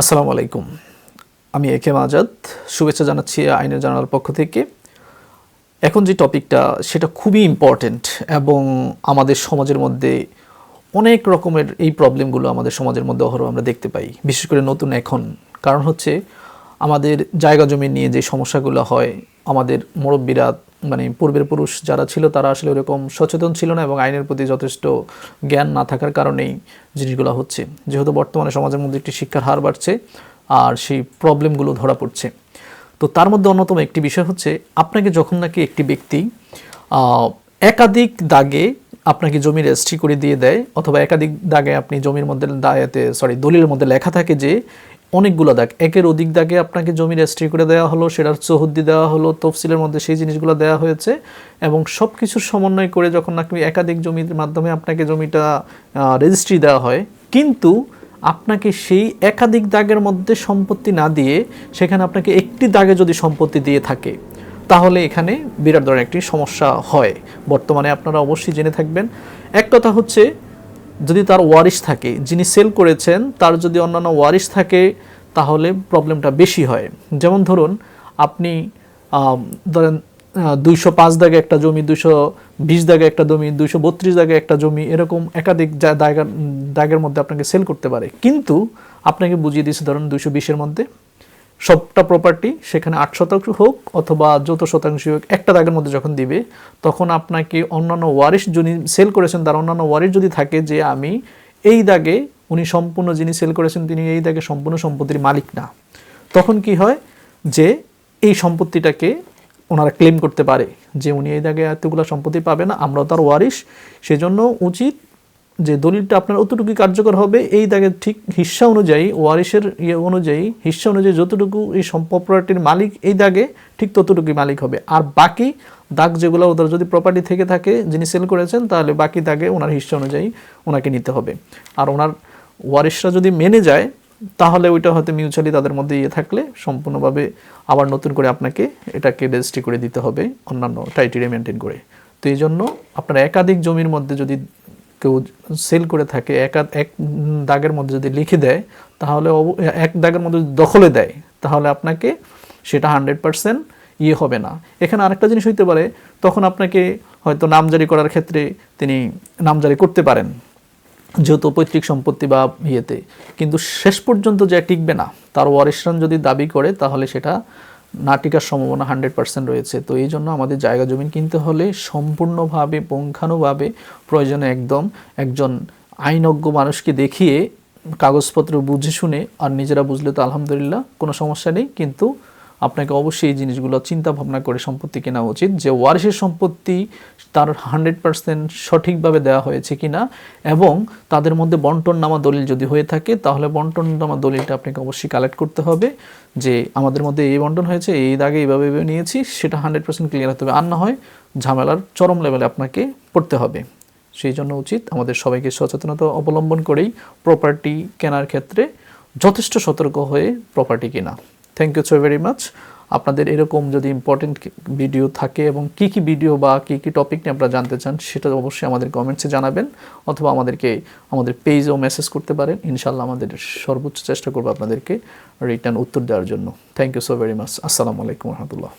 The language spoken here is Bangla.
আসসালামু আলাইকুম। আমি এ কে আজাদ শুভেচ্ছা জানাচ্ছি আইনের জানার পক্ষ থেকে। এখন যে টপিকটা, সেটা খুবই ইম্পর্টেন্ট এবং আমাদের সমাজের মধ্যে অনেক রকমের এই প্রবলেমগুলো আমাদের সমাজের মধ্যে অহরহ আমরা দেখতে পাই। বিশেষ করে নতুন এখন। কারণ হচ্ছে, আমাদের জায়গা জমি নিয়ে যে সমস্যাগুলো হয় আমাদের মুরব্বীরা মানে পূর্বের পুরুষ যারা ছিল, তারা আসলে ওরকম সচেতন ছিল না এবং আইনের প্রতি যথেষ্ট জ্ঞান না থাকার কারণেই জিনিসগুলো হচ্ছে। যেহেতু বর্তমানে সমাজের মধ্যে একটি শিক্ষার হার বাড়ছে আর সেই প্রবলেমগুলো ধরা পড়ছে। তো তার মধ্যে অন্যতম একটি বিষয় হচ্ছে, আপনাকে যখন নাকি একটি ব্যক্তি একাধিক দাগে আপনাকে জমি রেজিস্ট্রি করে দিয়ে দেয়, অথবা একাধিক দাগে আপনি জমির মধ্যে দায়াতে, সরি, দলিলের মধ্যে লেখা থাকে যে অনেকগুলো দাগ। একের অধিক দাগে আপনাকে জমি রেজিস্ট্রি করে দেওয়া হলো, সেটার চৌহদ্দি দেওয়া হলো, তফসিলের মধ্যে সেই জিনিসগুলো দেওয়া হয়েছে এবং সব কিছুর সমন্বয় করে যখন নাকি একাধিক জমির মাধ্যমে আপনাকে জমিটা রেজিস্ট্রি দেওয়া হয়, কিন্তু আপনাকে সেই একাধিক দাগের মধ্যে সম্পত্তি না দিয়ে সেখানে আপনাকে একটি দাগে যদি সম্পত্তি দিয়ে থাকে, তাহলে এখানে বিরাট ধরনের একটি সমস্যা হয়। বর্তমানে আপনারা অবশ্যই জেনে থাকবেন। এক কথা হচ্ছে যদি তার ওয়ারিশ থাকে, যিনি সেল করেছেন, তার যদি অন্যান্য ওয়ারিশ থাকে, তাহলে প্রবলেমটা বেশি হয়। যেমন ধরুন, আপনি ধরেন দুইশো পাঁচ দাগে একটা জমি, দুইশো বিশ দাগে একটা জমি, দুইশো বত্রিশ দাগে একটা জমি, এরকম একাধিক দাগের দাগের মধ্যে আপনাকে সেল করতে পারে। কিন্তু আপনাকে বুঝিয়ে দিয়েছে, ধরুন, দুইশো বিশের মধ্যে। সবটা প্রপার্টি সেখানে আট শতাংশ হোক অথবা যত শতাংশ হোক, একটা দাগের মধ্যে যখন দিবে, তখন আপনাকে অন্যান্য ওয়ারিশ যিনি সেল করেছেন, তার অন্যান্য ওয়ারিশ যদি থাকে যে আমি এই দাগে উনি সম্পূর্ণ যিনি সেল করেছেন তিনি এই দাগে সম্পূর্ণ সম্পত্তির মালিক না। তখন কি হয় যে এই সম্পত্তিটাকে ওনারা ক্লেম করতে পারে যে উনি এই দাগে এতগুলো সম্পত্তি পাবে না, আমরাও তার ওয়ারিশ। সেজন্য উচিত যে দলিলটা আপনার অতটুকু কার্যকর হবে, এই দাগের ঠিক হিস্সা অনুযায়ী ওয়ারিশের ইয়ে অনুযায়ী হিস্সা অনুযায়ী যতটুকু এই প্রপার্টির মালিক, এই দাগে ঠিক ততটুকুই মালিক হবে। আর বাকি দাগ যেগুলো ওদের যদি প্রপার্টি থেকে থাকে, যিনি সেল করেছেন, তাহলে বাকি দাগে ওনার হিস্সা অনুযায়ী ওনাকে নিতে হবে। আর ওনার ওয়ারিশরা যদি মেনে যায়, তাহলে ওইটা হয়তো মিউচুয়ালি তাদের মধ্যে ইয়ে থাকলে সম্পূর্ণভাবে আবার নতুন করে আপনাকে এটাকে রেজিস্ট্রি করে দিতে হবে, অন্যান্য টাইটেরিয়া মেনটেন করে। তো এই জন্য আপনার একাধিক জমির মধ্যে যদি কেউ সেল করে থাকে, একা এক দাগের মধ্যে যদি লিখে দেয়, তাহলে এক দাগের মধ্যে যদি দখলে দেয়, তাহলে আপনাকে সেটা হান্ড্রেড পার্সেন্ট ইয়ে হবে না। এখানে আরেকটা জিনিস হইতে পারে, তখন আপনাকে হয়তো নামজারি করার ক্ষেত্রে তিনি নামজারি করতে পারেন, যেহেতু পৈতৃক সম্পত্তি বা ইয়েতে। কিন্তু শেষ পর্যন্ত যে টিকবে না, তার ওয়ারিশরান যদি দাবি করে, তাহলে সেটা না টিকার সম্ভাবনা হান্ড্রেড পার্সেন্ট রয়েছে। তো এই জন্য আমাদের জায়গা জমিন কিনতে হলে সম্পূর্ণভাবে, পুঙ্খানুভাবে প্রয়োজনে একদম একজন আইনজ্ঞ মানুষকে দেখিয়ে কাগজপত্র বুঝে শুনে আর নিজেরা বুঝলে তো আলহামদুলিল্লাহ, কোনো সমস্যা নেই। কিন্তু আপনাকে অবশ্যই এই জিনিসগুলো চিন্তা ভাবনা করে সম্পত্তি কেনা উচিত যে ওয়ারিশের সম্পত্তি তার হান্ড্রেড পার্সেন্ট সঠিকভাবে দেওয়া হয়েছে কিনা এবং তাদের মধ্যে বন্টন নামা দলিল যদি হয়ে থাকে, তাহলে বন্টন নামা দলিলটা আপনাকে অবশ্যই কালেক্ট করতে হবে যে আমাদের মধ্যে এই বন্টন হয়েছে, এই দাগে এইভাবে নিয়েছি, সেটা হান্ড্রেড পার্সেন্ট ক্লিয়ার হতে হবে। আর না হয় ঝামেলার চরম লেভেলে আপনাকে পড়তে হবে। সেই জন্য উচিত আমাদের সবাইকে সচেতনতা অবলম্বন করেই প্রপার্টি কেনার ক্ষেত্রে যথেষ্ট সতর্ক হয়ে প্রপার্টি কেনা। Thank you so very much আপনাদের এরকম যদি ইম্পর্টেন্ট ভিডিও থাকে এবং কি কি ভিডিও বা কি কি টপিক নিয়ে আপনারা জানতে চান, সেটা অবশ্যই আমাদের কমেন্টসে জানাবেন অথবা আমাদেরকে আমাদের পেজেও মেসেজ করতে পারেন। ইনশাল্লাহ আমাদের সর্বোচ্চ চেষ্টা করব আপনাদেরকে রিটার্ন উত্তর দেওয়ার জন্য। Thank you so very much আসসালামু আলাইকুম রহমতুল্লাহ।